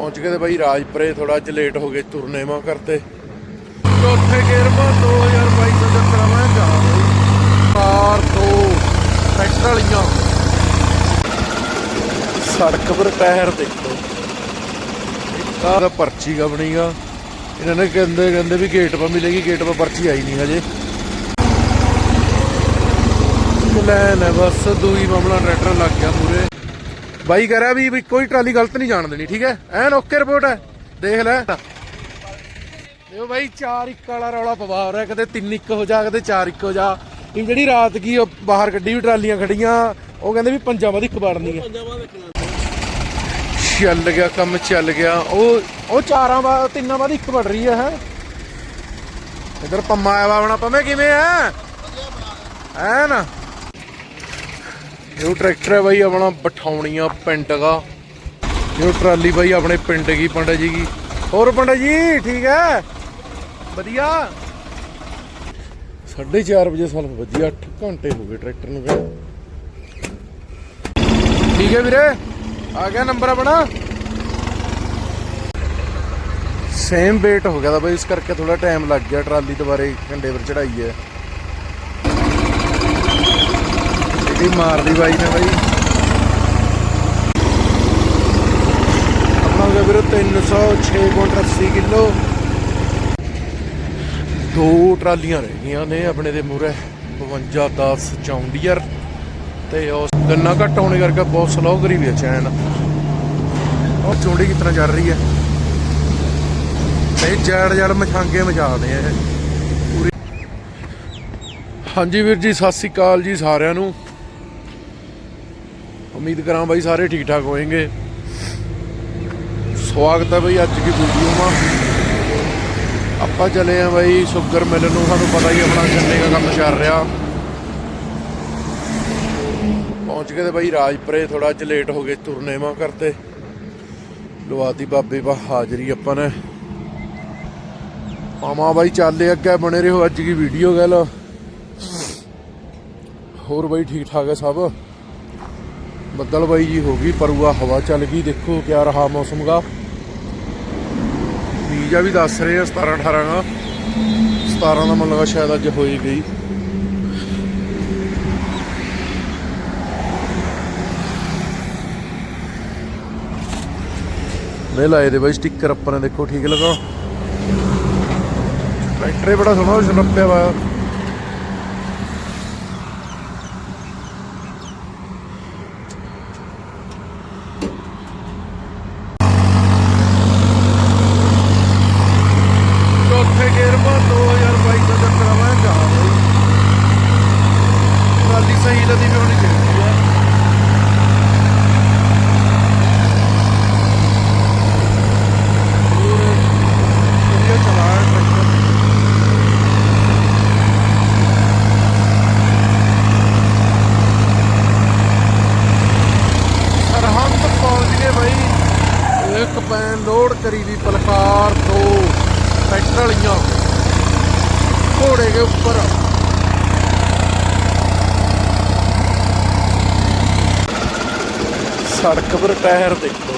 ਪਹੁੰਚ ਗਏ ਤੇ ਬਾਈ ਰਾਜਪੁਰੇ ਥੋੜਾ ਅੱਜ ਲੇਟ ਹੋ ਗਏ ਤੁਰਨੇ ਮਾ ਕਰਤੇ ਚੌਥੇ ਗੇਰਮਾ 2022 ਦਾ ਚੱਕਰ ਜਾ ਕਾਰ ਤੋਂ ਟਰੈਕਟਰ ਵਾਲੀਆਂ। ਸੜਕ ਪਰ ਟਾਇਰ ਦੇਖੋ। ਕਾਹ ਦਾ ਪਰਚੀ ਕਾ ਬਣੀਗਾ ਇਹਨਾਂ ਨੇ ਕਹਿੰਦੇ ਕਹਿੰਦੇ ਵੀ ਗੇਟ 'ਪਾ ਮਿਲੇਗੀ ਗੇਟ 'ਪਾ ਪਰਚੀ ਆਈ ਨਹੀਂ ਹਜੇ। ਲੈਣ ਹੈ ਬਸ, ਦੂਈ ਮਾਮਲਾ ਟਰੈਕਟਰ ਲੱਗ ਗਿਆ ਪੂਰੇ। ਬਾਈ ਕਹ ਰਿਹਾ ਵੀ ਵੀ ਕੋਈ ਟਰਾਲੀ ਗਲਤ ਨਹੀਂ ਜਾਣ ਦੇਣੀ, ਠੀਕ ਹੈ? ਐਨ ਓਕੇ ਰਿਪੋਰਟ ਹੈ। ਦੇਖ ਲੈ। ਇਹ ਬਾਈ 4 1 ਵਾਲਾ ਰੌਲਾ ਪਵਾ ਰਿਹਾ, ਕਦੇ 3 1 ਹੋ ਜਾ, ਕਦੇ 4 1 ਹੋ ਜਾ। ਇਹ ਜਿਹੜੀ ਰਾਤ ਕੀ ਬਾਹਰ ਗੱਡੀ ਵੀ ਟਰਾਲੀਆਂ ਖੜੀਆਂ, ਉਹ ਕਹਿੰਦੇ ਵੀ ਪੰਜਾਂ ਬਾਅਦ ਇੱਕ ਵੜਨੀ ਹੈ। ਚੱਲ ਗਿਆ, ਕੰਮ ਚੱਲ ਗਿਆ। ਉਹ ਉਹ ਚਾਰਾਂ ਬਾਅਦ, ਤਿੰਨਾਂ ਬਾਅਦ ਇੱਕ ਵੜ ਰਹੀ ਹੈ ਹੈ? ਇਧਰ ਪੰਮਾ ਆਇਆ ਆਪਣਾ। ਪੰਮੇ ਕਿਵੇਂ ਆ? ਹੈ ਨਾ ਇਹ ਟਰੈਕਟਰ ਹੈ ਬਾਈ, ਆਪਣਾ ਬਠਾਉਣੀਆਂ ਪਿੰਡ ਦਾ। ਇਹ ਟਰਾਲੀ ਬਾਈ, ਆਪਣੇ ਪਿੰਡ ਦੀ ਪੰਡਾ ਜੀ ਕੀ ਹੋਰ ਪੰਡਾ ਜੀ, ਠੀਕ ਹੈ? ਵਧੀਆ। 4:30 ਵਜੇ ਸਾਨੂੰ ਵੱਜੀ 8 ਘੰਟੇ ਹੋ ਗਏ ਟਰੈਕਟਰ ਨੂੰ ਗਏ ਠੀਕ ਹੈ ਵੀਰੇ, ਆ ਗਿਆ ਨੰਬਰ ਆਪਣਾ। ਸੇਮ ਵੇਟ ਹੋ ਗਿਆ ਦਾ ਬਾਈ, ਇਸ ਕਰਕੇ ਥੋੜਾ ਟਾਈਮ ਲੱਗ ਗਿਆ ਟਰਾਲੀ ਦੁਬਾਰੇ ਘੰਟੇ ਪਰ ਚੜਾਈ ਹੈ। ਜਿਹੜੀ ਮਾਰਦੀ ਬਾਈ ਨੇ ਬਾਈ। ਆਪਣਾ ਹੋ ਗਿਆ ਵੀਰੇ 306.80 ਕਿਲੋ। ਦੋ ਟਰਾਲੀਆਂ ਰਹਿ ਗਈਆਂ ਨੇ ਆਪਣੇ ਦੇ ਮੂਰੇ 52 10 ਚੌਂਡੀਅਰ ਤੇ ਉਸ ਗੰਨਾ ਘੱਟ ਹੋਣੇ ਕਰਕੇ ਬਹੁਤ ਸਲੋ ਕਰੀ ਵੀ ਹੈ ਚੈਨ। ਉਹ ਚੌੜੀ ਕਿਤਨਾ ਚੱਲ ਰਹੀ ਹੈ? ਤੇ ਜੜ ਜੜ ਮਛਾਂਗੇ ਮਚਾਦੇ ਆ ਇਹ। ਹਾਂਜੀ ਵੀਰ ਜੀ, ਸਤਿ ਸ੍ਰੀ ਅਕਾਲ ਜੀ ਸਾਰਿਆਂ ਨੂੰ। ਉਮੀਦ ਕਰਾਂ ਬਾਈ ਸਾਰੇ ਠੀਕ ਠਾਕ ਹੋਣਗੇ ਸਵਾਗਤ ਹੈ ਬਈ ਅੱਜ ਦੀ ਵੀਡੀਓ ਮਾ। ਆਪਾਂ ਚਲੇ ਆ ਬਾਈ ਸ਼ੂਗਰ ਮਿਲ ਨੂੰ, ਸਾਨੂੰ ਪਤਾ ਹੀ ਆਪਣਾ ਗੰਨੇ ਦਾ ਕੰਮ ਚੱਲ ਰਿਹਾ। ਪਹੁੰਚ ਗਏ ਤੇ ਬਾਈ ਰਾਜਪੁਰੇ ਥੋੜਾ ਅੱਜ ਲੇਟ ਹੋ ਗਏ ਤੁਰਨੇ ਮਾ ਕਰਤੇ ਲਵਾਤੀ ਬਾਬੇ ਬਾ, ਹਾਜ਼ਰੀ ਆਪਾਂ ਨੇ। ਮਾਮਾ ਬਾਈ ਚੱਲੇ ਅੱਗੇ ਬਣੇ ਰਹੋ ਅੱਜ ਦੀ ਵੀਡੀਓ ਗੱਲ। ਹੋਰ ਬਾਈ ਠੀਕ ਠਾਕ ਹੈ ਸਭ? ਬੱਦਲ ਬਾਈ ਜੀ ਹੋ ਗਈ, ਪਰੂਆ ਹਵਾ ਚੱਲ ਗਈ, ਦੇਖੋ ਕਿਆ ਰਹਾ ਮੌਸਮ ਦਾ। ਵੀ ਦੱਸ ਰਹੇ ਆ 17 18 ਦਾ। 17 ਦਾ ਮਨ ਲਗਾ ਸ਼ਾਇਦ ਅੱਜ ਹੋਈ ਗਈ। ਨੇ ਲਾਏ ਦੇ ਬਾਈ, ਸਟicker ਆਪਾਂ ਨੇ ਦੇਖੋ ਠੀਕ ਲਗਾ। ਟਰੈਕਟਰ ਬੜਾ ਸੋਹਣਾ ਛਲੱਪਿਆ ਵਾ ਚੌਥੇ ਗੇਰਮਾ 2022 ਦਾ ਚੱਕਰ ਮੈਂ ਜਾ ਬਈ ਟਰਾਲੀ ਸਹੀ ਲਦੀ ਵੀ ਹੋਣੀ ਚਾਹੀਦੀ ਆ ਹੋਰ ਵਧੀਆ ਚਲਾਇਆ ਟਰੈਕਟਰ ਸਰਹੰਦ ਪਹੁੰਚ ਗਏ ਬਾਈ ਲੋਡ ਕਰੀ ਦੀ ਪਲਕਾਰ ਤੋਂ ਟਰੈਕਟਰ ਵਾਲੀਆਂ। ਘੋੜੇ ਦੇ ਉੱਪਰ। ਸੜਕ ਪਰ ਟਾਇਰ ਦੇਖੋ।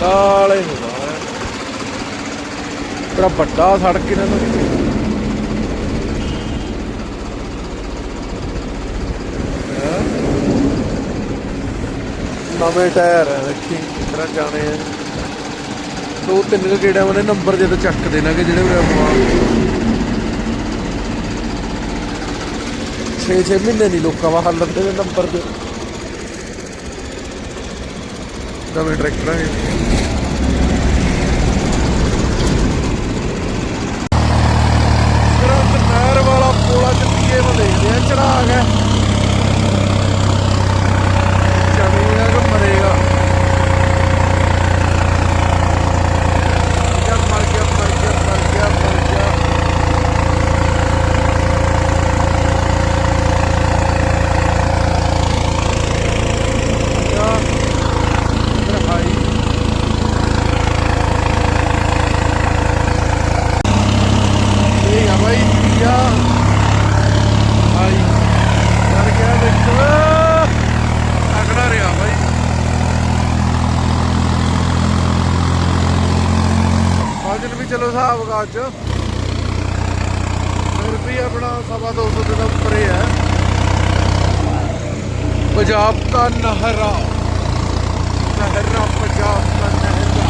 ਕਾਲੇ ਹੋ ਗਏ। ਬੜਾ ਵੱਡਾ ਸੜਕ ਇਹਨਾਂ ਦਾ ਹੈਂ? ਨਵੇਂ ਟਾਇਰ ਹੈ ਦੇਖੀ ਕਿਸ ਜਾਣੇ ਆ। ਦੋ ਤਿੰਨ ਕੁ ਗੇੜਿਆਂ ਵਾਲੇ ਨੰਬਰ ਜਦੋਂ ਚੱਕ ਦੇਣਾ ਕਿ ਜਿਹੜੇ ਉਰੇ ਆਪਾਂ 6-6 ਮਹੀਨੇ ਨਹੀਂ ਲੋਕਾਂ ਵਾ ਹੱਲ ਲੈਂਦੇ ਨੰਬਰ ਦੇ। ਨਵੇਂ ਟਰੈਕਟਰਾਂ ਦੇ ਵਾਲਾ ਪੋਲਾ ਚੱਕੀਏ ਮੈਂ ਦੇਖਦੇ ਆ ਚੜਾ ਗਿਆ ਚੜੇਗਾ ਕਿ ਮਰੇਗਾ ਜਾਂ ਮਰ ਗਿਆ ਮਰ ਗਿਆ ਮਰ ਗਿਆ ਮਰ ਗਿਆ ਯਾ ਇਧਰ ਹਾਈ ਇਹ ਆ ਬਾਈ ਯਾ ਹਾਈ ਹਿਸਾਬ ਕਾਜ ਚ ਫਿਰ ਵੀ ਆਪਣਾ ਸਵਾ 200 ਦੇ ਤਾਂ ਉੱਪਰ ਹੀ ਹੈ ਪੰਜਾਬ ਦਾ ਨਹਰਾ ਨਹਰਾ ਪੰਜਾਬ ਦਾ ਨਹਰਾ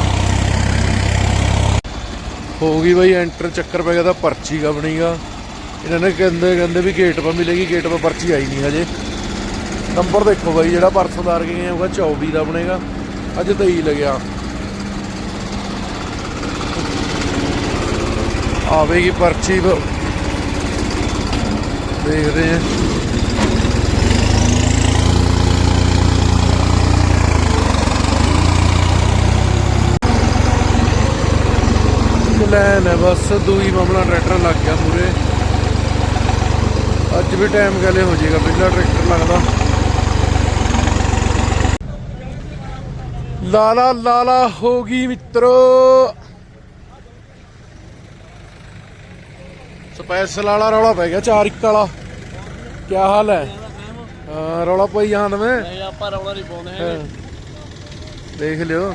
ਹੋ ਗਈ ਬਈ ਐਂਟਰ ਚੱਕਰ ਪੈ ਗਿਆ ਤਾਂ ਪਰਚੀ ਕਾ ਬਣੀਗਾ। ਇਹਨਾਂ ਨੇ ਕਹਿੰਦੇ ਕਹਿੰਦੇ ਵੀ ਗੇਟ 'ਪਾ ਮਿਲੇਗੀ ਗੇਟ 'ਪਾ ਪਰਚੀ ਆਈ ਨਹੀਂ ਹਜੇ। ਨੰਬਰ ਦੇਖੋ ਬਾਈ, ਜਿਹੜਾ ਪਰਸੋਂ ਦਾ ਗਏ ਹੋਗਾ 24 ਦਾ ਬਣੇਗਾ। ਅੱਜ 23 ਲੱਗਿਆ। ਆਵੇਗੀ ਪਰਚੀ ਦੇਖਦੇ ਆ ਲੈਣ ਹੈ ਬਸ ਦੂਈ ਮਾਮਲਾ ਟਰੈਕਟਰ ਲੱਗ ਗਿਆ ਮੂਰੇ ਅੱਜ ਵੀ ਟਾਈਮ ਗਲੇ ਹੋ ਜਾਏਗਾ ਪਹਿਲਾ ਟਰੈਕਟਰ ਲੱਗਦਾ। ਲਾਲਾ ਲਾਲਾ ਹੋ ਗਈ ਮਿੱਤਰੋ। ਸਪੈਸ਼ਲ ਵਾਲਾ ਰੌਲਾ ਪੈ ਗਿਆ ਚਾਰ ਇੱਕ ਵਾਲਾ। ਕੀ ਹਾਲ ਹੈ? ਹਾਂ ਰੌਲਾ ਪਈ ਮੈਂ ਨਹੀਂ ਆਪਾਂ ਰੌਲਾ ਨਹੀਂ ਪਾਉਂਦੇ ਹਾਂ। ਦੇਖ ਲਿਓ।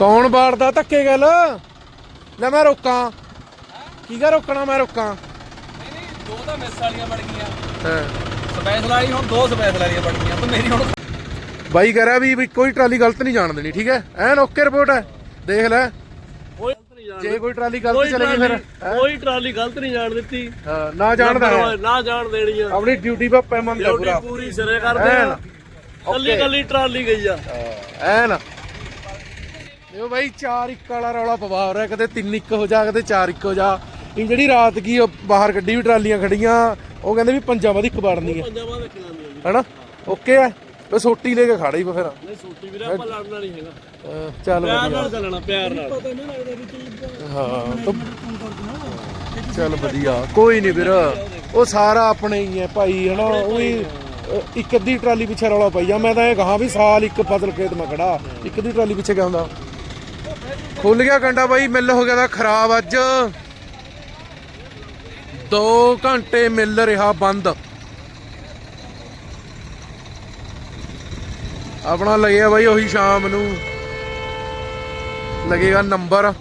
ਕੌਣ ਬਾੜਦਾ ਧੱਕੇ ਗੱਲ? ਲੈ ਮੈਂ ਰੋਕਾਂ। ਕੀ ਕਾ ਰੋਕਣਾ ਮੈਂ ਰੋਕਾਂ? ਦੋ ਤਾਂ ਮਿਸ ਵਾਲੀਆਂ ਬਣ ਗਈਆਂ। ਹਾਂ। ਸਪੈਸ਼ਲ ਵਾਲੀ ਹੁਣ ਦੋ ਸਪੈਸ਼ਲ ਵਾਲੀਆਂ ਬਣ ਗਈਆਂ ਤੇ ਮੇਰੀ ਹੁਣ ਬਾਈ ਕਹ ਰਿਹਾ ਵੀ ਵੀ ਕੋਈ ਟਰਾਲੀ ਗਲਤ ਨਹੀਂ ਜਾਣ ਦੇਣੀ ਠੀਕ ਹੈ? ਐਨ ਓਕੇ ਰਿਪੋਰਟ ਹੈ। ਦੇਖ ਲੈ। ਕੋਈ ਗਲਤ ਨਹੀਂ ਜਾਣ ਜੇ ਕੋਈ ਟਰਾਲੀ ਗਲਤ ਚਲੇਗੀ ਫਿਰ? ਕੋਈ ਟਰਾਲੀ ਗਲਤ ਨਹੀਂ ਜਾਣ ਦਿੱਤੀ। ਹਾਂ, ਨਾ ਜਾਣਦਾ ਹੈ। ਨਾ ਜਾਣ ਦੇਣੀ ਆ ਆਪਣੀ ਡਿਊਟੀ ਪਾ ਪੈਮਨ ਦਾ ਪੂਰਾ। ਪੂਰੀ ਸਿਰੇ ਕਰਦੇ ਆ। ਕੱਲੀ ਕੱਲੀ ਟਰਾਲੀ ਗਈ ਆ। ਐਨ। ਇਹ ਬਾਈ ਚਾਰ ਇੱਕ ਵਾਲਾ ਰੌਲਾ ਪਵਾ ਰਿਹਾ ਕਦੇ ਤਿੰਨ ਇੱਕ ਹੋ ਜਾ ਕਦੇ ਚਾਰ ਇੱਕ ਹੋ ਜਾ। ਇਹ ਜਿਹੜੀ ਰਾਤ ਕੀ ਉਹ ਬਾਹਰ ਗੱਡੀ ਵੀ ਟਰਾਲੀਆਂ ਖੜੀਆਂ ਉਹ ਕਹਿੰਦੇ ਵੀ ਪੰਜਾਂ ਬਾਅਦ ਇੱਕ ਵੜਨੀ ਹੈ। ਪੰਜਾਬਾਂ ਵਿੱਚ ਜਾਂਦੀ ਆ ਜੀ ਹੈਨਾ? ਓਕੇ ਹੈ ਤੇ ਸੋਟੀ ਲੈ ਕੇ ਖੜਾ ਹੀ ਫਿਰ। ਨਹੀਂ ਸੋਟੀ ਵੀਰੇ ਆਪਾਂ ਲੜਨਾ ਨਹੀਂ ਹੈਗਾ। ਚੱਲ ਪਿਆਰ ਵਧੀਆ। ਨਾਲ ਚੱਲਣਾ ਪਿਆਰ ਨਾਲ। ਪਤਾ ਨਹੀਂ ਲੱਗਦਾ ਵੀ ਕੀ ਹਾਂ ਤਾਂ- ਚੱਲ ਵਧੀਆ। ਕੋਈ ਨਹੀਂ ਵੀਰ ਉਹ ਸਾਰਾ ਆਪਣੇ ਹੀ ਹੈ ਭਾਈ ਹਨਾ? ਉਹ ਵੀ ਇੱਕ ਅੱਧੀ ਟਰਾਲੀ ਪਿੱਛੇ ਰੌਲਾ ਪਈ ਜਾ ਮੈਂ ਤਾਂ ਇਹ ਕਹਾ ਵੀ ਸਾਲ ਇੱਕ ਫਸਲ ਖੇਤ ਮੈਂ ਖੜਾ। ਇੱਕ ਅੱਧੀ ਟਰਾਲੀ ਪਿੱਛੇ ਕਿਆ ਹੁੰਦਾ? ਖੁੱਲ ਗਿਆ ਕੰਡਾ ਬਾਈ ਮਿੱਲ ਹੋ ਗਿਆ ਦਾ ਖਰਾਬ ਅੱਜ। 2 ਘੰਟੇ ਮਿਲ ਰਿਹਾ ਬੰਦ। ਆਪਣਾ ਲੱਗਿਆ ਬਾਈ ਉਹੀ ਸ਼ਾਮ ਨੂੰ। ਲੱਗੇਗਾ ਨੰਬਰ।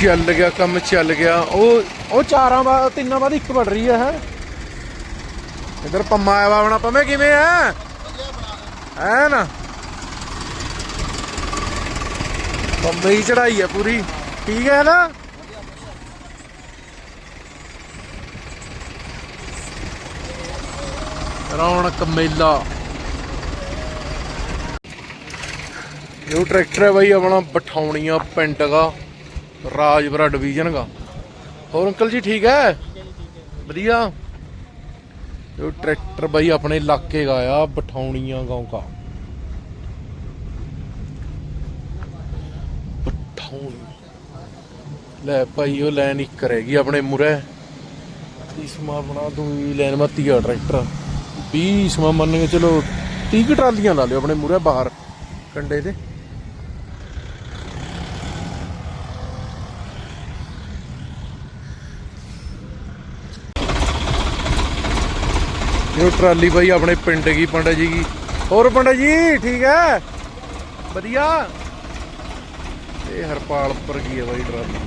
ਚੱਲ ਗਿਆ ਕੰਮ ਚੱਲ ਗਿਆ। ਉਹ ਉਹ ਚਾਰਾਂ ਬਾਅਦ ਤਿੰਨਾਂ ਬਾਅਦ ਇੱਕ ਵੜ ਰਹੀ ਹੈ ਹੈ ਇਧਰ ਪੰਮਾ ਆਇਆ ਆਪਣਾ। ਪੰਮੇ ਕਿਵੇਂ ਆ? ਹੈ ਨਾ ਬੰਬਈ ਚੜਾਈ ਹੈ ਪੂਰੀ। ਠੀਕ ਹੈ ਨਾ? ਰੌਣਕ ਮੇਲਾ। ਇਹ ਟਰੈਕਟਰ ਹੈ ਬਾਈ ਆਪਣਾ ਬਠਾਉਣੀਆਂ ਪਿੰਡ ਦਾ, ਰਾਜਪੁਰਾ ਡਿਵੀਜ਼ਨ ਦਾ। ਹੋਰ ਅੰਕਲ ਜੀ ਠੀਕ ਹੈ? ਵਧੀਆ। ਇਹ ਟਰੈਕਟਰ ਬਾਈ ਆਪਣੇ ਇਲਾਕੇ ਦਾ ਆ, ਬਠਾਉਣੀਆਂ ਗਾਉਂ ਦਾ। ਲੈ ਭਾਈ, ਉਹ ਲਾਈਨ ਇੱਕ ਰਹਿ ਆਪਣੇ ਮੁਰੇ ਇਸਮਾ ਬਣਾ ਦੂੰ ਲਾਈਨ ਮੱਤੀ ਆ ਟਰੈਕਟਰ। 20 ਮੰਨ ਕੇ ਚਲੋ 30 ਟਰਾਲੀਆਂ ਲਾ ਲਿਓ ਆਪਣੇ ਮੁਰੇ ਬਾਹਰ, ਕੰਡੇ ਦੇ ਇਹ ਟਰਾਲੀ ਬਾਈ ਆਪਣੇ ਪਿੰਡ ਕੀ ਪੰਡਾ ਜੀ ਕੀ? ਹੋਰ ਪੰਡਾ ਜੀ, ਠੀਕ ਹੈ? ਵਧੀਆ। ਇਹ ਹਰਪਾਲ ਉੱਪਰ ਕੀ ਹੈ ਬਾਈ ਟਰਾਲੀ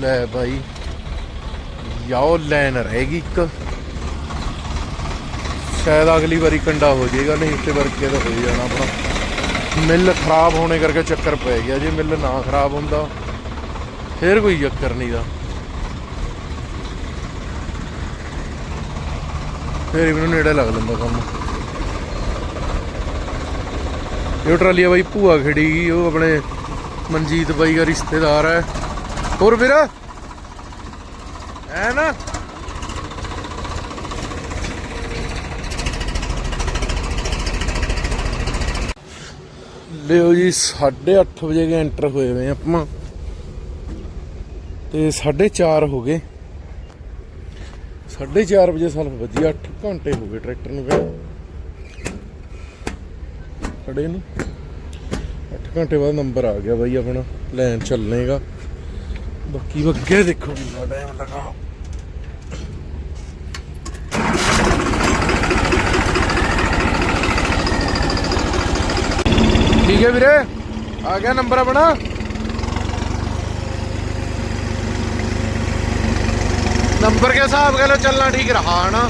ਲੈ ਬਾਈ। ਯਾਓ ਲੈਨ ਰਹੇਗੀ ਇੱਕ। ਸ਼ਾਇਦ ਅਗਲੀ ਵਾਰੀ ਕੰਡਾ ਹੋ ਜਾਏਗਾ, ਨਹੀਂ ਇਸੇ ਵਰਗੇ ਤਾਂ ਹੋ ਜਾਣਾ ਆਪਣਾ। ਮਿੱਲ ਖਰਾਬ ਹੋਣੇ ਕਰਕੇ ਚੱਕਰ ਪੈ ਗਿਆ, ਜੇ ਮਿੱਲ ਨਾ ਖਰਾਬ ਹੁੰਦਾ। ਫੇਰ ਕੋਈ ਚੱਕਰ ਨਹੀਂ ਦਾ ਫੇਰ ਹੀ ਮੈਨੂੰ ਨੇੜੇ ਲੱਗ ਲੈਂਦਾ ਕੰਮ। ਇਹ ਟਰਾਲੀ ਆ ਬਾਈ ਭੂਆ ਖੜੀ ਗਈ, ਉਹ ਆਪਣੇ ਮਨਜੀਤ ਬਾਈ ਦਾ ਰਿਸ਼ਤੇਦਾਰ ਹੈ। ਹੋਰ ਵੀਰ? ਐ ਨਾ। ਲਿਓ ਜੀ 8:30 ਵਜੇ ਕੇ ਐਂਟਰ ਹੋਏ ਹੋਏ ਆਪਾਂ। ਤੇ 4:30 ਹੋ ਗਏ। 4:30 ਵਜੇ ਸਾਲ ਵੱਜੀ 8 ਘੰਟੇ ਹੋ ਗਏ ਟਰੈਕਟਰ ਨੂੰ ਗਏ ਖੜੇ ਨੂੰ 8 ਘੰਟੇ ਬਾਅਦ ਨੰਬਰ ਆ ਗਿਆ ਬਾਈ ਆਪਣਾ ਲੈਣ ਚੱਲਣੇਗਾ ਬਾਕੀ ਅੱਗੇ ਦੇਖੋ ਕਿੰਨਾ ਟਾਈਮ ਲਗਾ ਠੀਕ ਹੈ ਵੀਰੇ ਆ ਗਿਆ ਨੰਬਰ ਆਪਣਾ ਨੰਬਰ के हिसाब के लो चलना ठीक रहा है ना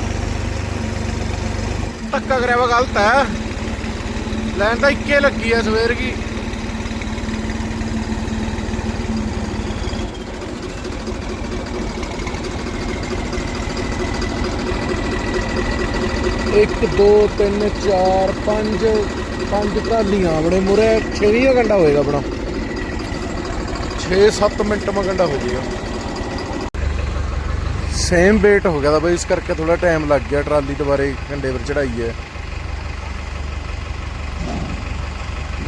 ਧੱਕਾ ਕਰਿਆ ਵਾ ਗਲਤ ਲਾਈਨ ਤਾਂ ਇੱਕੇ ਲੱਗੀ ਐ ਸਵੇਰ ਕੀ। ਇੱਕ ਦੋ ਤਿੰਨ ਚਾਰ ਪੰਜ ਪੰਜ ਟਰਾਲੀਆਂ ਆਪਣੇ ਮੂਰੇ 6 ਘੰਟਾ ਹੋਏਗਾ ਆਪਣਾ। 6-7 ਮਿੰਟ ਮਾ ਘੰਟਾ ਹੋ ਗਿਆ। ਸੇਮ ਵੇਟ ਹੋ ਗਿਆ ਦਾ ਬਈ ਇਸ ਕਰਕੇ ਥੋੜਾ ਟਾਈਮ ਲੱਗ ਗਿਆ ਟਰਾਲੀ ਦੁਬਾਰੇ ਘੰਟੇ ਪਰ ਚੜਾਈ ਹੈ।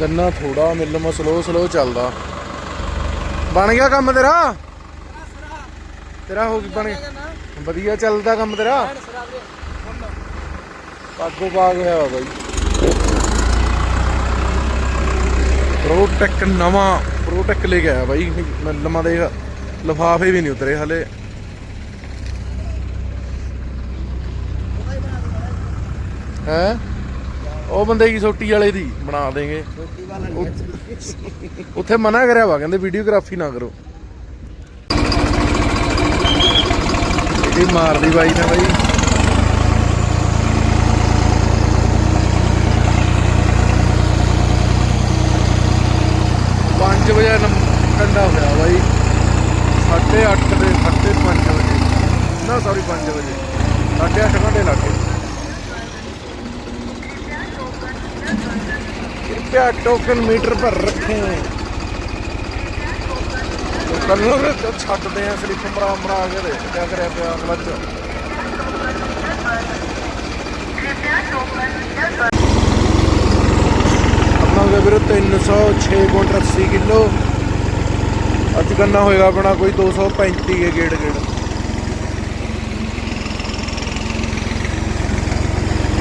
ਗੰਨਾ ਥੋੜਾ ਮਿਲਮਾ ਸਲੋ ਸਲੋ ਚੱਲਦਾ। ਬਣ ਗਿਆ ਕੰਮ ਤੇਰਾ? ਤੇਰਾ ਹੋ ਗਈ, ਬਣ ਗਿਆ। ਵਧੀਆ ਚੱਲਦਾ ਕੰਮ ਤੇਰਾ। ਪਾਗੋ ਪਾਗ ਹੋਇਆ ਵਾ ਬਾਈ। ਪ੍ਰੋਟੈਕ ਨਵਾਂ ਪ੍ਰੋਟੈਕ ਲੈ ਕੇ ਆਇਆ ਬਾਈ। ਮੈਂ ਲਮਾ ਦੇਖ, ਲਫਾਫੇ ਵੀ ਨਹੀਂ ਉਤਰੇ ਹਲੇ। ਹੈ? ਉਹ ਬੰਦੇ ਕੀ ਸੋਟੀ ਵਾਲੇ ਦੀ ਬਣਾ ਦੇਂਗੇ। ਉੱਥੇ ਮਨਾ ਕਰਿਆ ਵਾ, ਕਹਿੰਦੇ ਵੀਡੀਓਗ੍ਰਾਫੀ ਨਾ ਕਰੋ। ਇਹ ਮਾਰਦੀ ਬਾਈ ਨੇ ਬਾਈ। ਪੰਜ ਵਜੇ ਕੰਡਾ ਹੋਇਆ ਬਾਈ। 8:30 ਦੇ 5:30 ਵਜੇ। ਨਾ ਸੌਰੀ 5 ਵਜੇ। 8:30 ਘੰਟੇ ਲੱਗੇ कृपया टोकन मीटर पर रखें तो कलर तो ਛੱਡਦੇ ਆ ਸਲਿੱਪ ਮਰਾ ਮਰਾ ਕੇ ਦੇ ਕਿਆ ਕਰਿਆ ਪਿਆ ਕਲਚ ਆਪਣਾ ਹੋ ਗਿਆ ਵੀਰੇ 306 ਕੁਇੰਟਲ 80 ਕਿਲੋ ਅੱਜ ਗੰਨਾ ਹੋਏਗਾ ਆਪਣਾ ਕੋਈ 235 ਕੇ ਗੇੜ ਗੇੜ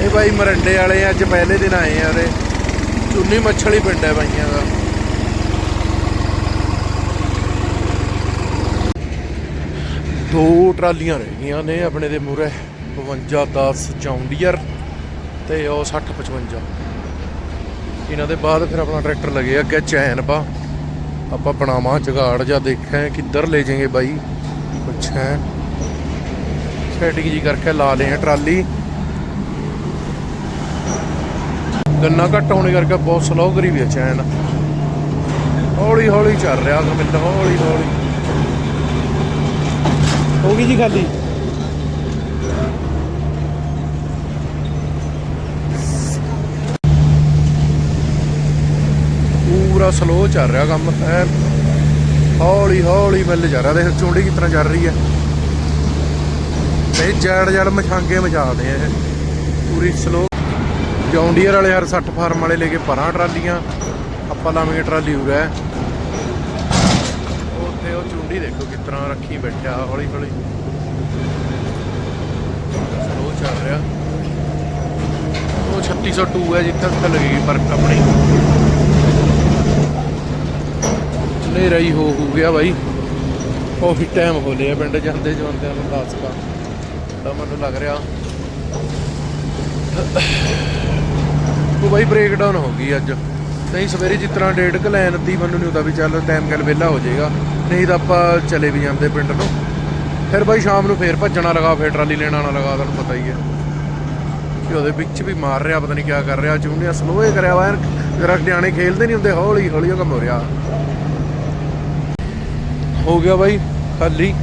ਇਹ ਬਾਈ ਮਰੰਡੇ ਵਾਲੇ ਆ, ਅੱਜ ਪਹਿਲੇ ਦਿਨ ਆਏ ਆ ਉਰੇ ਚੁੰਨੀ ਮੱਛਲੀ ਪਿੰਡ ਹੈ ਬਾਈਆਂ ਦਾ। ਦੋ ਟਰਾਲੀਆਂ ਰਹਿ ਗਈਆਂ ਨੇ ਆਪਣੇ ਦੇ ਮੂਰੇ 52 10 ਚੌਂਡੀਅਰ ਤੇ ਉਹ 60 55 ਇਹਨਾਂ ਦੇ ਬਾਅਦ ਫਿਰ ਆਪਣਾ ਟਰੈਕਟਰ ਲੱਗੇ ਅੱਗੇ ਚੈਨ ਪਾ। ਆਪਾਂ ਬਣਾਵਾਂ ਜਗਾੜ ਜਾਂ ਦੇਖਾਂ ਕਿੱਧਰ ਲੈ ਜਾਏਗੇ ਬਾਈ। ਪੁੱਛਾਂ ਸੈਟਿੰਗ ਜੀ ਕਰਕੇ ਲਾ ਲਏ ਟਰਾਲੀ। ਗੰਨਾ ਘੱਟ ਹੋਣੇ ਕਰਕੇ ਬਹੁਤ ਸਲੋ ਕਰੀ ਵੀ ਚੈਨ। ਹੌਲੀ ਹੌਲੀ ਚੱਲ ਰਿਹਾ ਕਮਿੰਦ ਹੌਲੀ ਹੌਲੀ। ਹੋ ਗਈ ਜੀ ਖਾਲੀ? ਪੂਰਾ ਸਲੋ ਚੱਲ ਰਿਹਾ ਕੰਮ ਐ। ਹੌਲੀ ਹੌਲੀ ਮਿਲ ਜਾ ਰਿਹਾ ਦੇਖ ਚੁੰਡੀ ਕਿਸ ਤਰ੍ਹਾਂ ਚੱਲ ਰਹੀ ਹੈ ਇਹ ਜੜ ਜੜ ਮਛਾਂਗੇ ਮਚਾਦੇ ਇਹ ਪੂਰੀ ਸਲੋ ਜੌਂਡੀਅਰ ਵਾਲੇ ਹਰ 60 ਫਾਰਮ ਵਾਲੇ ਲੈ ਕੇ ਪਰਾਂ ਟਰਾਲੀਆਂ। ਆਪਾਂ ਲਾਵਾਂਗੇ ਟਰਾਲੀ ਉਰੇ ਉੱਥੇ ਉਹ ਚੁੰਡੀ ਦੇਖੋ ਕਿਸ ਤਰ੍ਹਾਂ ਰੱਖੀ ਬੈਠਿਆ ਹੌਲੀ ਹੌਲੀ ਸਲੋ ਚੱਲ ਰਿਹਾ। ਉਹ 3602 ਹੈ, ਜਿੱਥੇ ਤੱਕ ਲੱਗੇਗੀ ਪਰਕ ਆਪਣੀ। ਹਨੇਰਾ ਹੀ ਹੋ ਹੋ ਗਿਆ ਬਾਈ। ਕਾਫੀ ਟਾਈਮ ਹੋ ਲਿਆ ਪਿੰਡ ਜਾਂਦੇ ਜਾਂਦੇ ਨੂੰ, ਦੱਸ ਕਾ ਤਾਂ ਮੈਨੂੰ ਲੱਗ ਰਿਹਾ। ਉਹ ਬਾਈ ਬ੍ਰੇਕ ਹੋ ਗਈ ਅੱਜ। ਨਹੀਂ, ਸਵੇਰੇ ਜਿਸ ਤਰ੍ਹਾਂ ਡੇਢ ਕ ਲੈਣ ਦੀ ਮੈਨੂੰ ਨਹੀਂ ਹੁੰਦਾ ਵੀ ਚੱਲ ਟਾਈਮ ਗੱਲ ਵਿਹਲਾ ਹੋ ਜਾਏਗਾ। ਨਹੀਂ ਤਾਂ ਆਪਾਂ ਚਲੇ ਵੀ ਜਾਂਦੇ ਪਿੰਡ ਨੂੰ ਫਿਰ ਬਾਈ ਸ਼ਾਮ ਨੂੰ ਫੇਰ ਭੱਜਣਾ ਲਗਾ, ਫੇਰ ਟਰਾਲੀ ਲੈਣਾ ਨਾ ਲਗਾ, ਤੁਹਾਨੂੰ ਪਤਾ ਹੀ ਹੈ। ਕਿ ਉਹਦੇ ਵਿੱਚ ਵੀ ਮਾਰ ਰਿਹਾ, ਪਤਾ ਨਹੀਂ ਕੀ ਕਰ ਰਿਹਾ। ਚੁੰਡੀਆਂ ਸਲੋਏ ਕਰਿਆ ਵਾ ਜਰਾ ਨਿਆਣੇ ਖੇਲਦੇ ਨਹੀਂ ਹੁੰਦੇ, ਹੌਲੀ ਹੌਲੀ ਉਹ ਕੰਮ ਹੋ ਰਿਹਾ। ਹੋ ਗਿਆ ਬਾਈ, ਖਾਲੀ।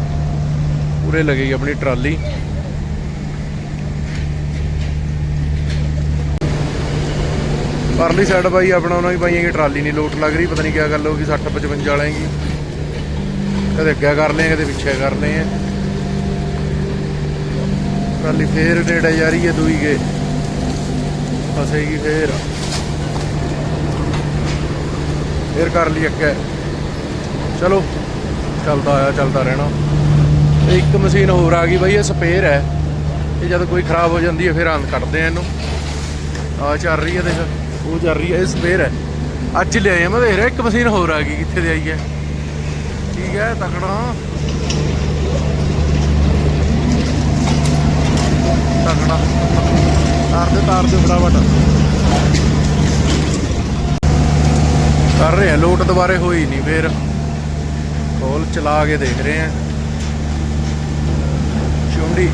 ਉਰੇ ਲੱਗੇਗੀ ਆਪਣੀ ਟਰਾਲੀ। ਪਰਲੀ ਸਾਈਡ ਬਾਈ, ਆਪਣਾ ਉਹਨਾਂ ਦੀ ਬਾਈਆਂ ਦੀ ਟਰਾਲੀ ਨਹੀਂ, ਲੋਟ ਲੱਗ ਰਹੀ, ਪਤਾ ਨਹੀਂ ਕੀ ਗੱਲ ਹੋ ਗਈ 60 55 ਵਾਲਿਆਂ ਦੀ। ਕਦੇ ਅੱਗੇ ਕਰ ਲਏ ਕਦੇ ਪਿੱਛੇ ਕਰ ਲਏ ਆ। ਟਰਾਲੀ ਫੇਰ ਨੇੜੇ ਜਾ ਰਹੀ ਹੈ ਦੂਈ ਕੇ। ਫਸੇਗੀ ਫੇਰ। ਫੇਰ ਕਰ ਲਈ ਅੱਗੇ। ਚਲੋ, ਚੱਲਦਾ ਆਇਆ ਚੱਲਦਾ ਰਹਿਣਾ। ਤੇ ਇੱਕ ਮਸ਼ੀਨ ਹੋਰ ਆ ਗਈ ਬਾਈ, ਇਹ ਸਪੇਅਰ ਹੈ। ਇਹ ਜਦ ਕੋਈ ਖਰਾਬ ਹੋ ਜਾਂਦੀ ਹੈ, ਫਿਰ ਆਂ ਕੱਢਦੇ ਆ ਇਹਨੂੰ। ਆ ਚੱਲ ਰਹੀ ਹੈ ਦੇਖ। ਉਹ ਚੱਲ ਰਹੀ ਹੈ। ਇਹ ਸਪੇਅਰ ਹੈ। ਅੱਜ ਲਿਆਏ ਮੈਂ ਦੇਖ ਰਿਹਾ, ਇੱਕ ਮਸ਼ੀਨ ਹੋਰ ਆ ਗਈ, ਕਿੱਥੇ ਦੀ ਆਈ ਹੈ। ਠੀਕ ਹੈ, ਤਕੜਾ। ਤਕੜਾ। ਤਾਰ ਦੇ ਤਾਰ ਦੇ ਫਟਾਫਟ। ਕਰ ਰਹੇ ਆ, ਲੋਟ ਦੁਬਾਰੇ ਹੋਈ ਨਹੀਂ ਫੇਰ। ਕੋਲ ਚਲਾ ਕੇ ਦੇਖ ਰਹੇ ਆ। ਚੁੰਡੀ।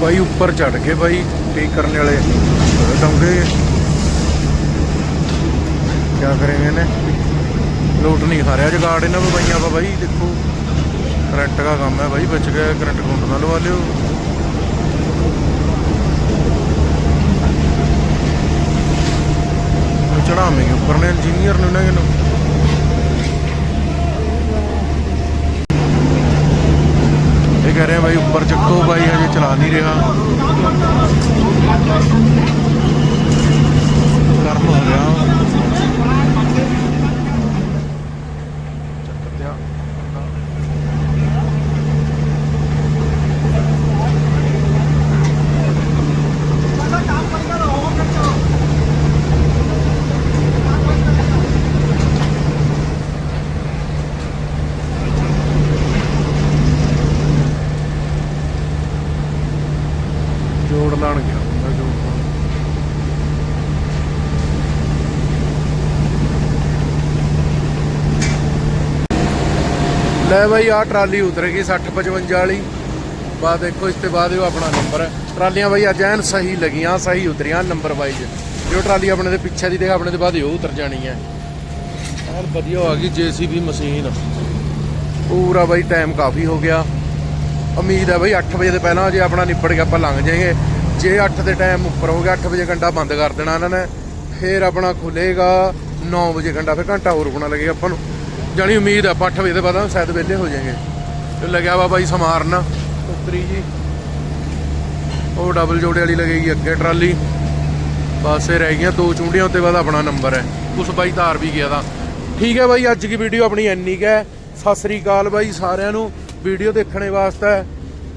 ਬਾਈ, ਉੱਪਰ ਚੜ ਗਏ ਬਾਈ, ਠੀਕ ਕਰਨ ਵਾਲੇ। ਡੋਂਗੇ ਕੀ ਕरेंगे ਨੇ ਲੋਟ ਨਹੀਂ ਖਾ ਰਿਹਾ ਜਗਾੜ ਇਹਨਾਂ ਕੋ ਬਾਈਆਂ ਵਾ ਬਾਈ, ਦੇਖੋ। ਕਰੰਟ ਦਾ ਕੰਮ ਹੈ ਬਾਈ, ਬਚ ਗਿਆ, ਕਰੰਟ ਕਾਊਂਟ ਨਾ ਲਵਾ ਲਿਓ। ਚੜਾਵੇਂਗੇ ਉੱਪਰ ਨੇ ਇੰਜੀਨੀਅਰ ਨੇ ਉਹਨਾਂ ਨੂੰ। ਕਹਿ ਰਿਹਾ ਬਾਈ ਉੱਪਰ ਚੱਕੋ ਬਾਈ ਹਜੇ ਚਲਾ ਨਹੀਂ ਰਿਹਾ। ਗਰਮ ਹੋ ਗਿਆ ਚੱਕ ਦਿਆ ਜੋੜ ਲਾਣ ਗਿਆ ਬੰਦਾ ਜੋੜ ਲਾਉਣ। ਲੈ ਬਾਈ ਆ ਟਰਾਲੀ ਉਤਰੇਗੀ 60 55 ਵਾਲੀ। ਬਾਅਦ ਦੇਖੋ, ਇਸ ਤੋਂ ਬਾਅਦ ਇਹ ਆਪਣਾ ਨੰਬਰ ਹੈ। ਟਰਾਲੀਆਂ ਬਾਈ, ਅੱਜ ਐਨ ਸਹੀ ਲੱਗੀਆਂ, ਸਹੀ ਉਤਰੀਆਂ ਨੰਬਰ ਵਾਈਜ਼ ਜੋ ਟਰਾਲੀ ਆਪਣੇ ਦੇ ਪਿੱਛੇ ਦੀ ਦੇਖ, ਆਪਣੇ ਦੇ ਬਾਅਦ ਹੀ ਉਹ ਉਤਰ ਜਾਣੀ ਹੈ। ਐਨ ਵਧੀਆ ਆ ਗਈ ਜੀਸੀਬੀ ਮਸ਼ੀਨ। ਪੂਰਾ ਬਾਈ ਟਾਈਮ ਕਾਫੀ ਹੋ ਗਿਆ। ਉਮੀਦ ਹੈ ਬਾਈ 8 ਵਜੇ ਤੋਂ ਪਹਿਲਾਂ ਜੇ ਆਪਣਾ ਨਿਬੜ ਗਿਆ, ਆਪਾਂ ਲੰਘ ਜਾਏਗੇ ਜੇ 8 ਦੇ ਟਾਈਮ ਉੱਪਰ ਹੋ ਗਿਆ 8 ਵਜੇ ਘੰਟਾ ਬੰਦ ਕਰ ਦੇਣਾ ਇਹਨਾਂ ਨੇ। ਫੇਰ ਆਪਣਾ ਖੁੱਲੇਗਾ 9 ਵਜੇ ਘੰਟਾ, ਫਿਰ ਘੰਟਾ ਹੋਰ ਰੁਕਣਾ ਲੱਗੇਗਾ ਆਪਾਂ ਨੂੰ। ਜਾਣੀ ਉਮੀਦ ਆਪਾਂ 8 ਵਜੇ ਤੋਂ ਬਾਅਦ ਸ਼ਾਇਦ ਵਿਹਲੇ ਹੋ ਜਾਏਗੇ। ਤੇ ਲੱਗਿਆ ਵਾ ਬਾਈ ਸਮਾਰਨ। ਉਤਰੀ ਜੀ। ਉਹ ਡਬਲ ਜੋੜੇ ਵਾਲੀ ਲੱਗੇਗੀ ਅੱਗੇ ਟਰਾਲੀ। ਇਹ ਰਹਿ ਗਈਆਂ ਦੋ ਚੁੰਡੀਆਂ ਉੱਤੇ ਬਾਅਦ ਆਪਣਾ ਨੰਬਰ ਹੈ। ਉਸ ਬਾਈ ਧਾਰ ਵੀ ਗਿਆ ਤਾਂ ਠੀਕ ਹੈ ਬਾਈ ਅੱਜ ਦੀ ਵੀਡੀਓ ਆਪਣੀ ਇੰਨੀ ਕੁ ਹੈ। ਸਤਿ ਸ੍ਰੀ ਅਕਾਲ ਬਾਈ ਸਾਰਿਆਂ ਨੂੰ। ਵੀਡੀਓ ਦੇਖਣੇ ਵਾਸਤੇ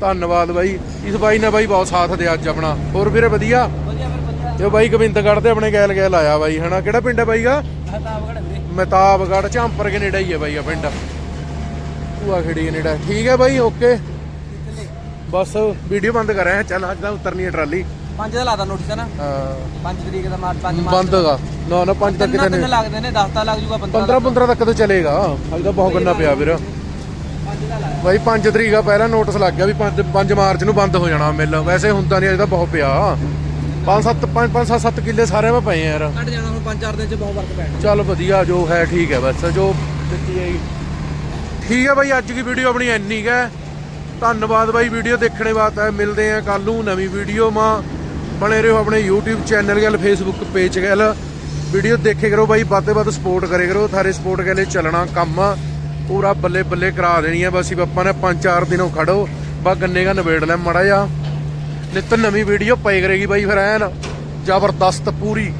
ਧੰਨਵਾਦ ਬਾਈ। ਇਸ ਬਾਈ ਨੇ ਬਾਈ ਬਹੁਤ ਸਾਥ ਦਿਆ ਅੱਜ ਆਪਣਾ। ਹੋਰ ਵੀਰੇ ਵਧੀਆ? ਵਧੀਆ ਫਿਰ ਵਧੀਆ। ਤੇ ਬਾਈ ਗੋਬਿੰਦਗੜ੍ਹ ਤੇ ਆਪਣੇ ਗੈਲ ਗੈਲ ਆਇਆ ਬਾਈ ਹਨਾ? ਕਿਹੜਾ ਪਿੰਡ ਹੈ ਬਾਈ ਦਾ ਮਹਿਤਾਬਗੜ੍ਹ ਝਾਂਪਰ ਕੇ ਨੇੜੇ ਹੀ ਹੈ ਬਾਈ ਆ ਪਿੰਡ। ਭੂਆ ਖੇੜੀ ਦੇ ਨੇੜੇ ਠੀਕ ਹੈ ਬਾਈ ਓਕੇ। ਬਸ ਵੀਡੀਓ ਬੰਦ ਕਰ ਰਹੇ ਚੱਲ ਅੱਜ ਤਾਂ ਉਤਰਨੀ ਹੈ ਟਰਾਲੀ। ਪੰਜ ਦਾ ਲਾਦਾ ਨੋਟਿਸ ਹੈ ਨਾ? ਹਾਂ। 5 ਤਰੀਕ ਦਾ ਮਾਰਚ 5 ਬੰਦ ਹੈਗਾ ਨਾ ਨਾ ਪੰਜ ਤੱਕ ਤਿੰਨ ਕਿਤੇ ਤਿੰਨ ਨਹੀਂ ਲੱਗਦੇ ਨੇ 10 ਤਾਂ ਲੱਗ ਜੂਗਾ 15 15 15 ਤੱਕ ਤਾਂ ਚਲੇਗਾ। ਅੱਜ ਤਾਂ ਬਹੁਤ ਗੰਨਾ ਪਿਆ ਵੀਰ। ਪੰਜ ਦਾ ਬਾਈ 5 ਤਰੀਕ ਆ ਪਹਿਲਾਂ ਨੋਟਿਸ ਲੱਗ ਗਿਆ ਵੀ 5 5 ਮਾਰਚ ਨੂੰ ਬੰਦ ਹੋ ਜਾਣਾ ਮਿਲ। ਵੈਸੇ ਹੁੰਦਾ ਨਹੀਂ ਅਜੇ ਤਾਂ ਬਹੁਤ ਪਿਆ। 5 7 5 5 7 ਕਿੱਲੇ ਸਾਰੇ ਮੈਂ ਪਏ ਆ ਯਾਰ। ਕੱਢ ਜਾਣਾ ਹੁਣ 5-4 ਦਿਨ ਚ ਬਹੁਤ ਫ਼ਰਕ ਪੈਣਾ। ਚੱਲ ਵਧੀਆ ਜੋ ਹੈ ਠੀਕ ਹੈ ਬਸ ਜੋ ਦਿੱਤੀ ਹੈ ਠੀਕ ਹੈ ਬਾਈ ਅੱਜ ਦੀ ਵੀਡੀਓ ਆਪਣੀ ਇੰਨੀ ਕੁ ਹੈ। ਧੰਨਵਾਦ ਬਾਈ ਵੀਡੀਓ ਦੇਖਣੇ ਵਾਸਤੇ ਮਿਲਦੇ ਆ ਕੱਲ ਨੂੰ ਨਵੀਂ ਵੀਡੀਓ ਮਾ। ਬਣੇ ਰਹੋ ਆਪਣੇ YouTube ਚੈਨਲ ਗੱਲ Facebook ਪੇਜ ਗੱਲ ਵੀਡੀਓ ਦੇਖੇ ਕਰੋ ਬਾਈ ਵੱਧ ਤੋਂ ਵੱਧ ਸਪੋਰਟ ਕਰੇ। ਕਰੋ ਥਾਰੇ ਸਪੋਰਟ ਗਲੇ ਚੱਲਣਾ ਕੰਮ। ਪੂਰਾ ਬੱਲੇ ਬੱਲੇ ਕਰਾ ਦੇਣੀ ਹੈ। ਬਸ ਹੀ ਆਪਾਂ ਨੇ 5-4 ਦਿਨੋਂ ਖੜੋ। ਬਾ ਗੰਨੇ ਦਾ ਨਵੇੜ ਲੈ ਮੜਾ ਜਾ ਨਿੱਤ ਨਵੀਂ ਵੀਡੀਓ ਪਈ ਕਰੇਗੀ ਬਾਈ ਫਿਰ ਐਨ ਜ਼ਬਰਦਸਤ ਪੂਰੀ।